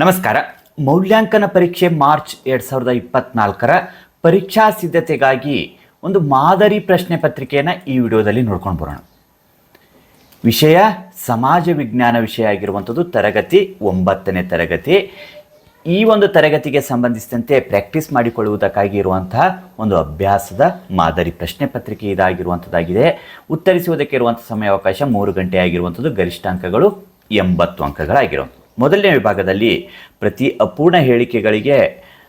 ನಮಸ್ಕಾರ. ಮೌಲ್ಯಾಂಕನ ಪರೀಕ್ಷೆ ಮಾರ್ಚ್ ಎರಡು ಸಾವಿರದ ಇಪ್ಪತ್ನಾಲ್ಕರ ಪರೀಕ್ಷಾ ಸಿದ್ಧತೆಗಾಗಿ ಒಂದು ಮಾದರಿ ಪ್ರಶ್ನೆ ಪತ್ರಿಕೆಯನ್ನು ಈ ವಿಡಿಯೋದಲ್ಲಿ ನೋಡ್ಕೊಂಡು ಬರೋಣ. ವಿಷಯ ಸಮಾಜ ವಿಜ್ಞಾನ ವಿಷಯ ಆಗಿರುವಂಥದ್ದು ತರಗತಿ ಒಂಬತ್ತನೇ ತರಗತಿ. ಈ ಒಂದು ತರಗತಿಗೆ ಸಂಬಂಧಿಸಿದಂತೆ ಪ್ರಾಕ್ಟೀಸ್ ಮಾಡಿಕೊಳ್ಳುವುದಕ್ಕಾಗಿ ಇರುವಂತಹ ಒಂದು ಅಭ್ಯಾಸದ ಮಾದರಿ ಪ್ರಶ್ನೆ ಪತ್ರಿಕೆ ಇದಾಗಿರುವಂಥದ್ದಾಗಿದೆ. ಉತ್ತರಿಸುವುದಕ್ಕೆ ಇರುವಂಥ ಸಮಯಾವಕಾಶ ಮೂರು ಗಂಟೆ ಆಗಿರುವಂಥದ್ದು. ಗರಿಷ್ಠ ಅಂಕಗಳು ಎಂಬತ್ತು ಅಂಕಗಳಾಗಿರುವಂಥದ್ದು ಮೊದಲನೇ ವಿಭಾಗದಲ್ಲಿ ಪ್ರತಿ ಅಪೂರ್ಣ ಹೇಳಿಕೆಗಳಿಗೆ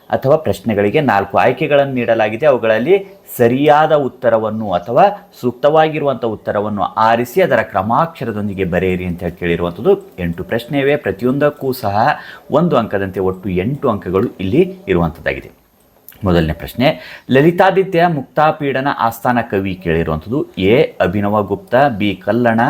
ಅಥವಾ ಪ್ರಶ್ನೆಗಳಿಗೆ ನಾಲ್ಕು ಆಯ್ಕೆಗಳನ್ನು ನೀಡಲಾಗಿದೆ. ಅವುಗಳಲ್ಲಿ ಸರಿಯಾದ ಉತ್ತರವನ್ನು ಅಥವಾ ಸೂಕ್ತವಾಗಿರುವಂಥ ಉತ್ತರವನ್ನು ಆರಿಸಿ ಅದರ ಕ್ರಮಾಕ್ಷರದೊಂದಿಗೆ ಬರೆಯಿರಿ ಅಂತ ಹೇಳಿ ಕೇಳಿರುವಂಥದ್ದು. ಎಂಟು ಪ್ರಶ್ನೆ ಇವೆ ಪ್ರತಿಯೊಂದಕ್ಕೂ ಸಹ ಒಂದು ಅಂಕದಂತೆ ಒಟ್ಟು ಎಂಟು ಅಂಕಗಳು ಇಲ್ಲಿ ಇರುವಂಥದ್ದಾಗಿದೆ. ಮೊದಲನೇ ಪ್ರಶ್ನೆ, ಲಲಿತಾದಿತ್ಯ ಮುಕ್ತಾಪೀಡನ ಆಸ್ಥಾನ ಕವಿ ಕೇಳಿರುವಂಥದ್ದು. A, Abhinava Gupta, B, Kalhana,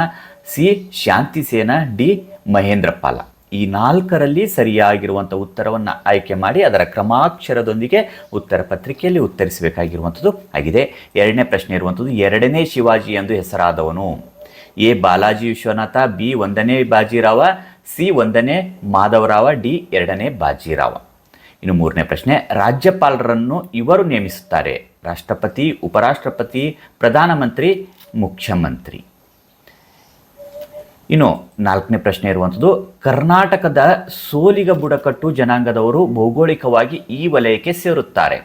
C, Shantisena, D Mahendra Pala ಈ ನಾಲ್ಕರಲ್ಲಿ ಸರಿಯಾಗಿರುವಂಥ ಉತ್ತರವನ್ನು ಆಯ್ಕೆ ಮಾಡಿ ಅದರ ಕ್ರಮಾಕ್ಷರದೊಂದಿಗೆ ಉತ್ತರ ಪತ್ರಿಕೆಯಲ್ಲಿ ಉತ್ತರಿಸಬೇಕಾಗಿರುವಂಥದ್ದು ಆಗಿದೆ. ಎರಡನೇ ಪ್ರಶ್ನೆ ಇರುವಂಥದ್ದು, ಎರಡನೇ ಶಿವಾಜಿ ಎಂದು ಹೆಸರಾದವನು. ಎ. ಬಾಲಾಜಿ ವಿಶ್ವನಾಥ, ಬಿ. ಒಂದನೇ ಬಾಜಿರಾವ, ಸಿ. ಒಂದನೇ ಮಾಧವರಾವ, ಡಿ. ಎರಡನೇ ಬಾಜಿರಾವ. ಇನ್ನು ಮೂರನೇ ಪ್ರಶ್ನೆ, ರಾಜ್ಯಪಾಲರನ್ನು ಇವರು ನೇಮಿಸುತ್ತಾರೆ. ರಾಷ್ಟ್ರಪತಿ, ಉಪರಾಷ್ಟ್ರಪತಿ, ಪ್ರಧಾನಮಂತ್ರಿ, ಮುಖ್ಯಮಂತ್ರಿ. ಇನ್ನು ನಾಲ್ಕನೇ ಪ್ರಶ್ನೆ ಇರುವಂಥದ್ದು, ಕರ್ನಾಟಕದ ಸೋಲಿಗ ಬುಡಕಟ್ಟು ಜನಾಂಗದವರು ಭೌಗೋಳಿಕವಾಗಿ ಈ ವಲಯಕ್ಕೆ ಸೇರುತ್ತಾರೆ.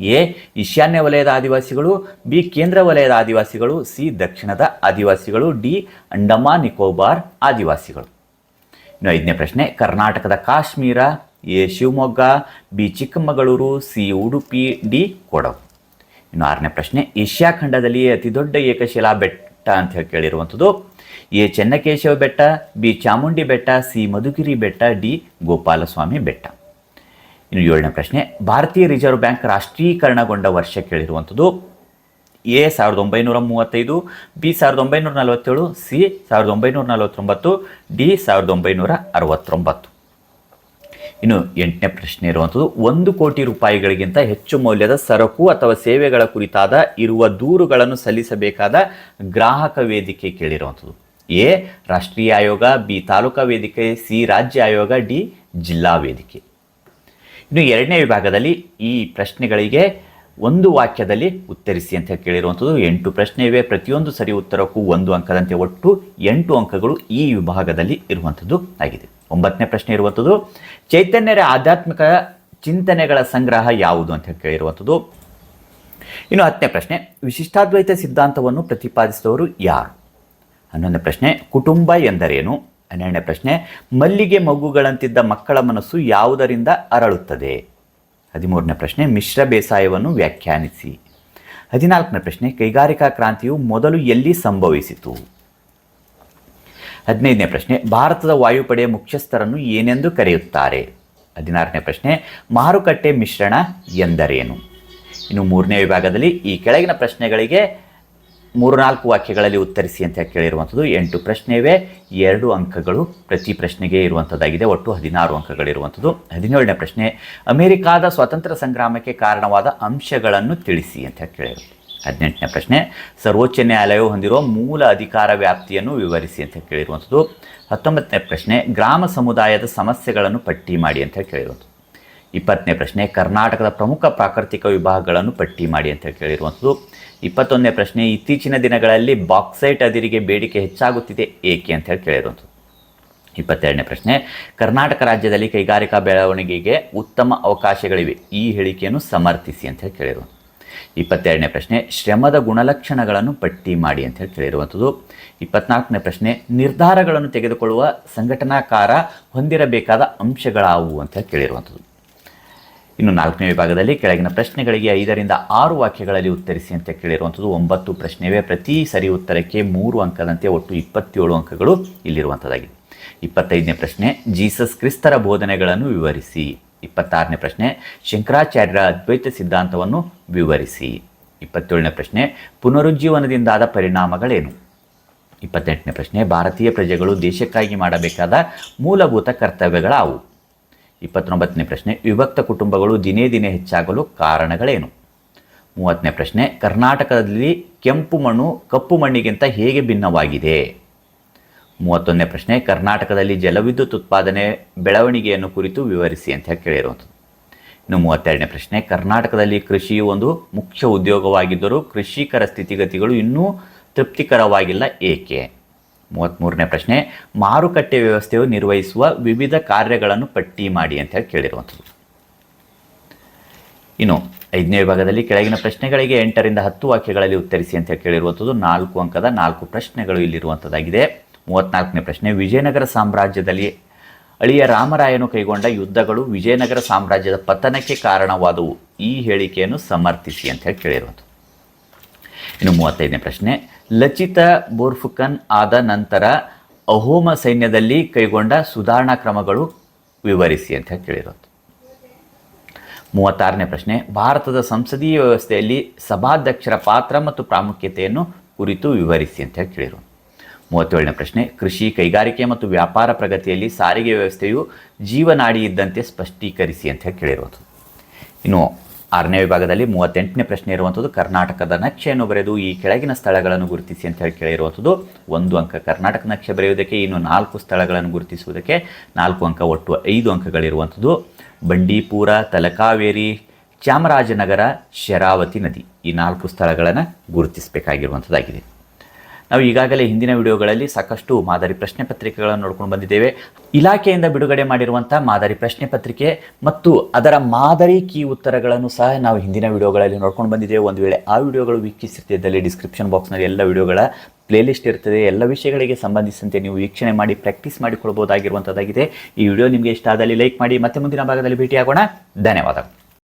ಎ, ಈಶಾನ್ಯ ವಲಯದ ಆದಿವಾಸಿಗಳು, ಬಿ, ಕೇಂದ್ರ ವಲಯದ ಆದಿವಾಸಿಗಳು, ಸಿ, ದಕ್ಷಿಣದ ಆದಿವಾಸಿಗಳು, ಡಿ, ಅಂಡಮಾನ್, ನಿಕೋಬಾರ್ ಆದಿವಾಸಿಗಳು. ಇನ್ನು ಐದನೇ ಪ್ರಶ್ನೆ, ಕರ್ನಾಟಕದ Kashmir, A, Shivamogga, B, Chikkamagaluru, C, Udupi, D, Kodagu. ಇನ್ನು ಆರನೇ ಪ್ರಶ್ನೆ, ಏಷ್ಯಾ ಖಂಡದಲ್ಲಿ ಅತಿ ದೊಡ್ಡ ಏಕಶಿಲಾ ಬೆಟ್ಟ ಅಂತ ಹೇಳಿ ಕೇಳಿರುವಂಥದ್ದು. ಎ ಚೆನ್ನಕೇಶವ ಬೆಟ್ಟ, ಬಿ ಚಾಮುಂಡಿ ಬೆಟ್ಟ, ಸಿ ಮಧುಗಿರಿ ಬೆಟ್ಟ, ಡಿ ಗೋಪಾಲಸ್ವಾಮಿ ಬೆಟ್ಟ. ಇನ್ನು ಏಳನೇ ಪ್ರಶ್ನೆ, ಭಾರತೀಯ ರಿಸರ್ವ್ ಬ್ಯಾಂಕ್ ರಾಷ್ಟ್ರೀಕರಣಗೊಂಡ ವರ್ಷ ಕೇಳಿರುವಂಥದ್ದು. ಎ ಸಾವಿರದ ಒಂಬೈನೂರ ಮೂವತ್ತೈದು, ಬಿ ಸಾವಿರದ ಒಂಬೈನೂರ ನಲವತ್ತೇಳು, ಸಿ ಸಾವಿರದ ಒಂಬೈನೂರ ನಲವತ್ತೊಂಬತ್ತು, ಡಿ ಸಾವಿರದ ಒಂಬೈನೂರ ಅರವತ್ತೊಂಬತ್ತು. ಇನ್ನು ಎಂಟನೇ ಪ್ರಶ್ನೆ ಇರುವಂಥದ್ದು, ಒಂದು ಕೋಟಿ ರೂಪಾಯಿಗಳಿಗಿಂತ ಹೆಚ್ಚು ಮೌಲ್ಯದ ಸರಕು ಅಥವಾ ಸೇವೆಗಳ ಕುರಿತಾದ ಇರುವ ದೂರುಗಳನ್ನು ಸಲ್ಲಿಸಬೇಕಾದ ಗ್ರಾಹಕ ವೇದಿಕೆ ಕೇಳಿರುವಂಥದ್ದು. ಎ, ರಾಷ್ಟ್ರೀಯ ಆಯೋಗ, ಬಿ, ತಾಲೂಕಾ ವೇದಿಕೆ, ಸಿ, ರಾಜ್ಯ ಆಯೋಗ, ಡಿ, ಜಿಲ್ಲಾ ವೇದಿಕೆ. ಇನ್ನು ಎರಡನೇ ವಿಭಾಗದಲ್ಲಿ ಈ ಪ್ರಶ್ನೆಗಳಿಗೆ ಒಂದು ವಾಕ್ಯದಲ್ಲಿ ಉತ್ತರಿಸಿ ಅಂತ ಕೇಳಿರುವಂಥದ್ದು. ಎಂಟು ಪ್ರಶ್ನೆ ಇವೆ. ಪ್ರತಿಯೊಂದು ಸರಿ ಉತ್ತರಕ್ಕೂ ಒಂದು ಅಂಕದಂತೆ ಒಟ್ಟು ಎಂಟು ಅಂಕಗಳು ಈ ವಿಭಾಗದಲ್ಲಿ ಇರುವಂಥದ್ದು ಆಗಿದೆ. ಒಂಬತ್ತನೇ ಪ್ರಶ್ನೆ ಇರುವಂಥದ್ದು, ಚೈತನ್ಯರ ಆಧ್ಯಾತ್ಮಿಕ ಚಿಂತನೆಗಳ ಸಂಗ್ರಹ ಯಾವುದು ಅಂತ ಕೇಳಿರುವಂಥದ್ದು. ಇನ್ನು ಹತ್ತನೇ ಪ್ರಶ್ನೆ, ವಿಶಿಷ್ಟಾದ್ವೈತ ಸಿದ್ಧಾಂತವನ್ನು ಪ್ರತಿಪಾದಿಸಿದವರು ಯಾರು? ಹನ್ನೊಂದನೇ ಪ್ರಶ್ನೆ, ಕುಟುಂಬ ಎಂದರೇನು? ಹನ್ನೆರಡನೇ ಪ್ರಶ್ನೆ, ಮಲ್ಲಿಗೆ ಮಗುಗಳಂತಿದ್ದ ಮಕ್ಕಳ ಮನಸ್ಸು ಯಾವುದರಿಂದ ಅರಳುತ್ತದೆ? ಹದಿಮೂರನೇ ಪ್ರಶ್ನೆ, ಮಿಶ್ರ ಬೇಸಾಯವನ್ನು ವ್ಯಾಖ್ಯಾನಿಸಿ. ಹದಿನಾಲ್ಕನೇ ಪ್ರಶ್ನೆ, ಕೈಗಾರಿಕಾ ಕ್ರಾಂತಿಯು ಮೊದಲು ಎಲ್ಲಿ ಸಂಭವಿಸಿತು? ಹದಿನೈದನೇ ಪ್ರಶ್ನೆ, ಭಾರತದ ವಾಯುಪಡೆಯ ಮುಖ್ಯಸ್ಥರನ್ನು ಏನೆಂದು ಕರೆಯುತ್ತಾರೆ? ಹದಿನಾರನೇ ಪ್ರಶ್ನೆ, ಮಾರುಕಟ್ಟೆ ಮಿಶ್ರಣ ಎಂದರೇನು? ಇನ್ನು ಮೂರನೇ ವಿಭಾಗದಲ್ಲಿ ಈ ಕೆಳಗಿನ ಪ್ರಶ್ನೆಗಳಿಗೆ ಮೂರು ನಾಲ್ಕು ವಾಕ್ಯಗಳಲ್ಲಿ ಉತ್ತರಿಸಿ ಅಂತ ಕೇಳಿರುವಂಥದ್ದು. ಎಂಟು ಪ್ರಶ್ನೆ ಇವೆ ಎರಡು ಅಂಕಗಳು ಪ್ರತಿ ಪ್ರಶ್ನೆಗೆ ಇರುವಂಥದ್ದಾಗಿದೆ. ಒಟ್ಟು ಹದಿನಾರು ಅಂಕಗಳಿರುವಂಥದ್ದು ಹದಿನೇಳನೇ ಪ್ರಶ್ನೆ, ಅಮೆರಿಕಾದ ಸ್ವಾತಂತ್ರ್ಯ ಸಂಗ್ರಾಮಕ್ಕೆ ಕಾರಣವಾದ ಅಂಶಗಳನ್ನು ತಿಳಿಸಿ ಅಂತ ಕೇಳಿರು ಹದಿನೆಂಟನೇ ಪ್ರಶ್ನೆ, ಸರ್ವೋಚ್ಚ ನ್ಯಾಯಾಲಯವು ಹೊಂದಿರುವ ಮೂಲ ಅಧಿಕಾರ ವ್ಯಾಪ್ತಿಯನ್ನು ವಿವರಿಸಿ ಅಂತ ಕೇಳಿರುವಂಥದ್ದು. ಹತ್ತೊಂಬತ್ತನೇ ಪ್ರಶ್ನೆ, ಗ್ರಾಮ ಸಮುದಾಯದ ಸಮಸ್ಯೆಗಳನ್ನು ಪಟ್ಟಿ ಮಾಡಿ ಅಂತ ಕೇಳಿರುವಂಥದ್ದು. ಇಪ್ಪತ್ತನೇ ಪ್ರಶ್ನೆ, ಕರ್ನಾಟಕದ ಪ್ರಮುಖ ಪ್ರಾಕೃತಿಕ ವಿಭಾಗಗಳನ್ನು ಪಟ್ಟಿ ಮಾಡಿ ಅಂತ ಕೇಳಿರುವಂಥದ್ದು. ಇಪ್ಪತ್ತೊಂದನೇ ಪ್ರಶ್ನೆ, ಇತ್ತೀಚಿನ ದಿನಗಳಲ್ಲಿ ಬಾಕ್ಸೈಟ್ ಅದಿರಿಗೆ ಬೇಡಿಕೆ ಹೆಚ್ಚಾಗುತ್ತಿದೆ ಏಕೆ ಅಂತ ಹೇಳಿ ಕೇಳಿರುವಂಥದ್ದು. ಇಪ್ಪತ್ತೆರಡನೇ ಪ್ರಶ್ನೆ, ಕರ್ನಾಟಕ ರಾಜ್ಯದಲ್ಲಿ ಕೈಗಾರಿಕಾ ಬೆಳವಣಿಗೆಗೆ ಉತ್ತಮ ಅವಕಾಶಗಳಿವೆ, ಈ ಹೇಳಿಕೆಯನ್ನು ಸಮರ್ಥಿಸಿ ಅಂತ ಹೇಳಿ ಕೇಳಿರುವಂಥದ್ದು. ಇಪ್ಪತ್ತೆರಡನೇ ಪ್ರಶ್ನೆ, ಶ್ರಮದ ಗುಣಲಕ್ಷಣಗಳನ್ನು ಪಟ್ಟಿ ಮಾಡಿ ಅಂತ ಹೇಳಿ ಕೇಳಿರುವಂಥದ್ದು ಇಪ್ಪತ್ನಾಲ್ಕನೇ ಪ್ರಶ್ನೆ, ನಿರ್ಧಾರಗಳನ್ನು ತೆಗೆದುಕೊಳ್ಳುವ ಸಂಘಟನಾಕಾರ ಹೊಂದಿರಬೇಕಾದ ಅಂಶಗಳಾವು ಅಂತ ಹೇಳಿ ಕೇಳಿರುವಂಥದ್ದು. ಇನ್ನು ನಾಲ್ಕನೇ ವಿಭಾಗದಲ್ಲಿ ಕೆಳಗಿನ ಪ್ರಶ್ನೆಗಳಿಗೆ ಐದರಿಂದ ಆರು ವಾಕ್ಯಗಳಲ್ಲಿ ಉತ್ತರಿಸಿ ಅಂತ ಕೇಳಿರುವಂಥದ್ದು. ಒಂಬತ್ತು ಪ್ರಶ್ನೆವೇ ಪ್ರತಿ ಸರಿ ಉತ್ತರಕ್ಕೆ ಮೂರು ಅಂಕದಂತೆ ಒಟ್ಟು ಇಪ್ಪತ್ತೇಳು ಅಂಕಗಳು ಇಲ್ಲಿರುವಂಥದ್ದಾಗಿದೆ. ಇಪ್ಪತ್ತೈದನೇ ಪ್ರಶ್ನೆ, ಜೀಸಸ್ ಕ್ರಿಸ್ತರ ಬೋಧನೆಗಳನ್ನು ವಿವರಿಸಿ. ಇಪ್ಪತ್ತಾರನೇ ಪ್ರಶ್ನೆ, ಶಂಕರಾಚಾರ್ಯರ ಅದ್ವೈತ ಸಿದ್ಧಾಂತವನ್ನು ವಿವರಿಸಿ. ಇಪ್ಪತ್ತೇಳನೇ ಪ್ರಶ್ನೆ, ಪುನರುಜ್ಜೀವನದಿಂದಾದ ಪರಿಣಾಮಗಳೇನು? ಇಪ್ಪತ್ತೆಂಟನೇ ಪ್ರಶ್ನೆ, ಭಾರತೀಯ ಪ್ರಜೆಗಳು ದೇಶಕ್ಕಾಗಿ ಮಾಡಬೇಕಾದ ಮೂಲಭೂತ ಕರ್ತವ್ಯಗಳಾವು? ಇಪ್ಪತ್ತೊಂಬತ್ತನೇ ಪ್ರಶ್ನೆ, ವಿಭಕ್ತ ಕುಟುಂಬಗಳು ದಿನೇ ದಿನೇ ಹೆಚ್ಚಾಗಲು ಕಾರಣಗಳೇನು? ಮೂವತ್ತನೇ ಪ್ರಶ್ನೆ, ಕರ್ನಾಟಕದಲ್ಲಿ ಕೆಂಪು ಮಣ್ಣು ಕಪ್ಪು ಮಣ್ಣಿಗಿಂತ ಹೇಗೆ ಭಿನ್ನವಾಗಿದೆ? ಮೂವತ್ತೊಂದನೇ ಪ್ರಶ್ನೆ, ಕರ್ನಾಟಕದಲ್ಲಿ ಜಲವಿದ್ಯುತ್ ಉತ್ಪಾದನೆ ಬೆಳವಣಿಗೆಯನ್ನು ಕುರಿತು ವಿವರಿಸಿ ಅಂತ ಕೇಳಿರುವಂಥದ್ದು. ಇನ್ನು ಮೂವತ್ತೆರಡನೇ ಪ್ರಶ್ನೆ, ಕರ್ನಾಟಕದಲ್ಲಿ ಕೃಷಿಯು ಒಂದು ಮುಖ್ಯ ಉದ್ಯೋಗವಾಗಿದ್ದರೂ ಕೃಷಿಕರ ಸ್ಥಿತಿಗತಿಗಳು ಇನ್ನೂ ತೃಪ್ತಿಕರವಾಗಿಲ್ಲ, ಏಕೆ? ಮೂವತ್ತ್ಮೂರನೇ ಪ್ರಶ್ನೆ, ಮಾರುಕಟ್ಟೆ ವ್ಯವಸ್ಥೆಯು ನಿರ್ವಹಿಸುವ ವಿವಿಧ ಕಾರ್ಯಗಳನ್ನು ಪಟ್ಟಿ ಮಾಡಿ ಅಂತ ಹೇಳಿ ಕೇಳಿರುವಂಥದ್ದು. ಇನ್ನು ಐದನೇ ವಿಭಾಗದಲ್ಲಿ ಕೆಳಗಿನ ಪ್ರಶ್ನೆಗಳಿಗೆ ಎಂಟರಿಂದ ಹತ್ತು ವಾಕ್ಯಗಳಲ್ಲಿ ಉತ್ತರಿಸಿ ಅಂತ ಕೇಳಿರುವಂಥದ್ದು. ನಾಲ್ಕು ಅಂಕದ ನಾಲ್ಕು ಪ್ರಶ್ನೆಗಳು ಇಲ್ಲಿರುವಂಥದ್ದಾಗಿದೆ. ಮೂವತ್ನಾಲ್ಕನೇ ಪ್ರಶ್ನೆ, ವಿಜಯನಗರ ಸಾಮ್ರಾಜ್ಯದಲ್ಲಿ ಅಳಿಯ ರಾಮರಾಯನು ಕೈಗೊಂಡ ಯುದ್ಧಗಳು ವಿಜಯನಗರ ಸಾಮ್ರಾಜ್ಯದ ಪತನಕ್ಕೆ ಕಾರಣವಾದವು. ಈ ಹೇಳಿಕೆಯನ್ನು ಸಮರ್ಥಿಸಿ ಅಂತ ಹೇಳಿ ಕೇಳಿರುವುದು ಇನ್ನು ಮೂವತ್ತೈದನೇ ಪ್ರಶ್ನೆ, ಲಚಿತ ಬೋರ್ಫುಕನ್ ಆದ ನಂತರ ಅಹೋಮ ಸೈನ್ಯದಲ್ಲಿ ಕೈಗೊಂಡ ಸುಧಾರಣಾ ಕ್ರಮಗಳು ವಿವರಿಸಿ ಅಂತ ಹೇಳಿ ಕೇಳಿರೋದು. ಮೂವತ್ತಾರನೇ ಪ್ರಶ್ನೆ, ಭಾರತದ ಸಂಸದೀಯ ವ್ಯವಸ್ಥೆಯಲ್ಲಿ ಸಭಾಧ್ಯಕ್ಷರ ಪಾತ್ರ ಮತ್ತು ಪ್ರಾಮುಖ್ಯತೆಯನ್ನು ಕುರಿತು ವಿವರಿಸಿ ಅಂತ ಹೇಳಿ ಕೇಳಿರು ಮೂವತ್ತೇಳನೇ ಪ್ರಶ್ನೆ. ಕೃಷಿ, ಕೈಗಾರಿಕೆ ಮತ್ತು ವ್ಯಾಪಾರ ಪ್ರಗತಿಯಲ್ಲಿ ಸಾರಿಗೆ ವ್ಯವಸ್ಥೆಯು ಜೀವನಾಡಿ ಇದ್ದಂತೆ ಸ್ಪಷ್ಟೀಕರಿಸಿ ಅಂತ ಹೇಳಿ ಕೇಳಿರುವಂಥದ್ದು ಇನ್ನು ಆರನೇ ವಿಭಾಗದಲ್ಲಿ ಮೂವತ್ತೆಂಟನೇ ಪ್ರಶ್ನೆ ಇರುವಂಥದ್ದು, ಕರ್ನಾಟಕದ ನಕ್ಷೆಯನ್ನು ಬರೆದು ಈ ಕೆಳಗಿನ ಸ್ಥಳಗಳನ್ನು ಗುರುತಿಸಿ ಅಂತ ಹೇಳಿ ಕೇಳಿರುವಂಥದ್ದು, ಒಂದು ಅಂಕ ಕರ್ನಾಟಕ ನಕ್ಷೆ ಬರೆಯುವುದಕ್ಕೆ, ಇನ್ನು ನಾಲ್ಕು ಸ್ಥಳಗಳನ್ನು ಗುರುತಿಸುವುದಕ್ಕೆ, ನಾಲ್ಕು ಅಂಕ ಒಟ್ಟು ಐದು ಅಂಕಗಳಿರುವಂಥದ್ದು, ಬಂಡೀಪುರ, ತಲಕಾವೇರಿ, ಚಾಮರಾಜನಗರ, ಶರಾವತಿ ನದಿ. ಈ ನಾಲ್ಕು ಸ್ಥಳಗಳನ್ನು ಗುರುತಿಸಬೇಕಾಗಿರುವಂಥದ್ದಾಗಿದೆ. ನಾವು ಈಗಾಗಲೇ ಹಿಂದಿನ ವಿಡಿಯೋಗಳಲ್ಲಿ ಸಾಕಷ್ಟು ಮಾದರಿ ಪ್ರಶ್ನೆ ಪತ್ರಿಕೆಗಳನ್ನು ನೋಡ್ಕೊಂಡು ಬಂದಿದ್ದೇವೆ. ಇಲಾಖೆಯಿಂದ ಬಿಡುಗಡೆ ಮಾಡಿರುವಂಥ ಮಾದರಿ ಪ್ರಶ್ನೆ ಪತ್ರಿಕೆ ಮತ್ತು ಅದರ ಮಾದರಿ ಕೀ ಉತ್ತರಗಳನ್ನು ಸಹ ನಾವು ಹಿಂದಿನ ವಿಡಿಯೋಗಳಲ್ಲಿ ನೋಡ್ಕೊಂಡು ಬಂದಿದ್ದೇವೆ. ಒಂದು ವೇಳೆ ಆ ವಿಡಿಯೋಗಳು ವೀಕ್ಷಿಸುತ್ತಿದ್ದಲ್ಲಿ ಡಿಸ್ಕ್ರಿಪ್ಷನ್ ಬಾಕ್ಸ್ನಲ್ಲಿ ಎಲ್ಲ ವಿಡಿಯೋಗಳ ಪ್ಲೇಲಿಸ್ಟ್ ಇರ್ತದೆ. ಎಲ್ಲ ವಿಷಯಗಳಿಗೆ ಸಂಬಂಧಿಸಿದಂತೆ ನೀವು ವೀಕ್ಷಣೆ ಮಾಡಿ ಪ್ರಾಕ್ಟೀಸ್ ಮಾಡಿಕೊಳ್ಬೋದಾಗಿರುವಂಥದ್ದಾಗಿದೆ ಈ ವಿಡಿಯೋ ನಿಮಗೆ ಇಷ್ಟ ಆದಲ್ಲಿ ಲೈಕ್ ಮಾಡಿ. ಮತ್ತೆ ಮುಂದಿನ ಭಾಗದಲ್ಲಿ ಭೇಟಿಯಾಗೋಣ. ಧನ್ಯವಾದಗಳು.